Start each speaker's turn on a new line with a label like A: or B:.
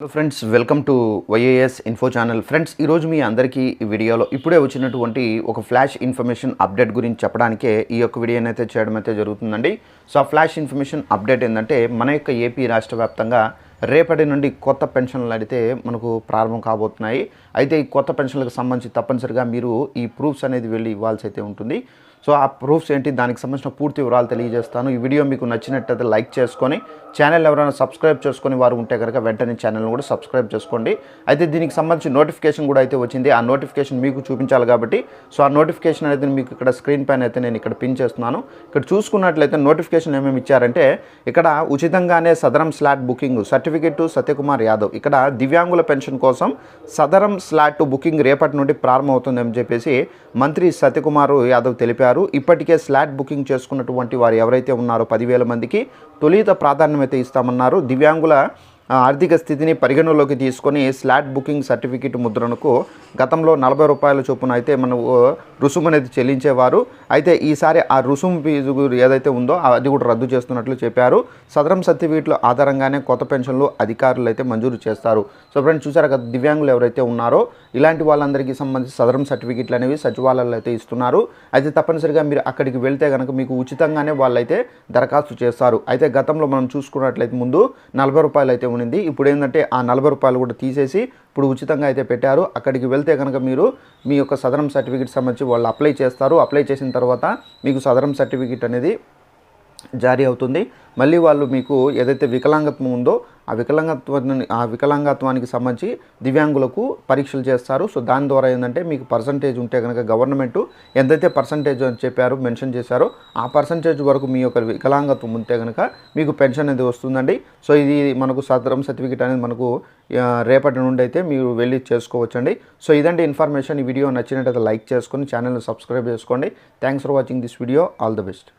A: Hello friends welcome to YAS info channel friends ఈరోజు మీ అందరికీ ఈ వీడియోలో ఇప్పుడే వచ్చినటువంటి ఒక ఫ్లాష్ ఇన్ఫర్మేషన్ అప్డేట్ గురించి చెప్పడానికే ఈ యొక్క వీడియోని అయితే చేయడం అయితే జరుగుతుందండి. సో ఆ ఫ్లాష్ ఇన్ఫర్మేషన్ అప్డేట్ ఏంటంటే మన యొక్క ఏపీ రాష్ట్ర వ్యాప్తంగా రేపటి నుండి కొత్త పెన్షన్లు అడిగితే మనకు ప్రారంభం కాబోతున్నాయి. అయితే ఈ కొత్త పెన్షన్లకు సంబంధించి తప్పనిసరిగా మీరు ఈ ప్రూఫ్స్ అనేది వెళ్ళి ఇవ్వాల్సి అయితే ఉంటుంది. సో ఆ ప్రూఫ్స్ ఏంటి? దానికి సంబంధించిన పూర్తి వివరాలు తెలియజేస్తాను. ఈ వీడియో మీకు నచ్చినట్టయితే లైక్ చేసుకొని ఛానల్ ఎవరైనా సబ్స్క్రైబ్ చేసుకొని వారు ఉంటే కనుక వెంటనే ఛానల్ని కూడా సబ్స్క్రైబ్ చేసుకోండి. అయితే దీనికి సంబంధించి నోటిఫికేషన్ కూడా అయితే వచ్చింది. ఆ నోటిఫికేషన్ మీకు చూపించాలి కాబట్టి సో ఆ నోటిఫికేషన్ అనేది మీకు ఇక్కడ స్క్రీన్ పైన అయితే నేను ఇక్కడ పిన్ చేస్తున్నాను. ఇక్కడ చూసుకున్నట్లయితే నోటిఫికేషన్ ఏమేమి ఇచ్చారంటే ఇక్కడ ఉచితంగానే Sadaram slot booking certificate Satyakumar Yadav. ఇక్కడ దివ్యాంగుల పెన్షన్ కోసం సదరం స్లాట్ బుకింగ్ రేపటి నుండి ప్రారంభమవుతుందని చెప్పేసి మంత్రి సత్యకుమార్ యాదవ్ తెలిపారు. ఇప్పటికే స్లాట్ బుకింగ్ చేసుకున్నటువంటి వారు ఎవరైతే ఉన్నారో పదివేల మందికి తొలిత ప్రాధాన్యత ఇస్తామన్నారు. దివ్యాంగుల ఆర్థిక స్థితిని పరిగణలోకి తీసుకొని స్లాట్ బుకింగ్ సర్టిఫికేట్ ముద్రణకు గతంలో నలభై రూపాయల చొప్పున అయితే మనం రుసుము అనేది చెల్లించేవారు. అయితే ఈసారి ఆ రుసుము ఫీజు ఏదైతే ఉందో అది కూడా రద్దు చేస్తున్నట్లు చెప్పారు. సదరం సర్టిఫికేట్ల ఆధారంగానే కొత్త పెన్షన్లు అధికారులు అయితే మంజూరు చేస్తారు. సో ఫ్రెండ్స్ చూసారు కదా దివ్యాంగులు ఎవరైతే ఉన్నారో ఇలాంటి వాళ్ళందరికీ సంబంధించి సదరం సర్టిఫికేట్లు అనేవి సచివాలయాలు అయితే ఇస్తున్నారు. అయితే తప్పనిసరిగా మీరు అక్కడికి వెళ్తే కనుక మీకు ఉచితంగానే వాళ్ళైతే దరఖాస్తు చేస్తారు. అయితే గతంలో మనం చూసుకున్నట్లయితే ముందు నలభై రూపాయలు అయితే ఉండింది. ఇప్పుడు ఏంటంటే ఆ నలభై రూపాయలు కూడా తీసేసి ఇప్పుడు ఉచితంగా అయితే పెట్టారు. అక్కడికి వెళ్తే కనుక మీరు మీ యొక్క సదరం సర్టిఫికేట్ సంబంధించి వాళ్ళు అప్లై చేస్తారు. అప్లై చేసిన తర్వాత మీకు సదరం సర్టిఫికేట్ అనేది జారీ అవుతుంది. మళ్ళీ వాళ్ళు మీకు ఏదైతే వికలాంగత్వం ఉందో ఆ వికలాంగత్వాన్ని ఆ వికలాంగత్వానికి సంబంధించి దివ్యాంగులకు పరీక్షలు చేస్తారు. సో దాని ద్వారా ఏంటంటే మీకు పర్సంటేజ్ ఉంటే కనుక గవర్నమెంట్ ఎంతైతే పర్సంటేజ్ అని చెప్పారో మెన్షన్ చేశారో ఆ పర్సంటేజ్ వరకు మీ యొక్క వికలాంగత్వం ఉంటే కనుక మీకు పెన్షన్ అనేది వస్తుందండి. సో ఇది మనకు సదరం సర్టిఫికేట్ అనేది మనకు రేపటి నుండి అయితే మీరు వెళ్ళి చేసుకోవచ్చండి. సో ఇదండి ఇన్ఫర్మేషన్ ఈ వీడియో నచ్చినట్టయితే లైక్ చేసుకొని ఛానల్ని సబ్స్క్రైబ్ చేసుకోండి. Thanks for watching this video all the best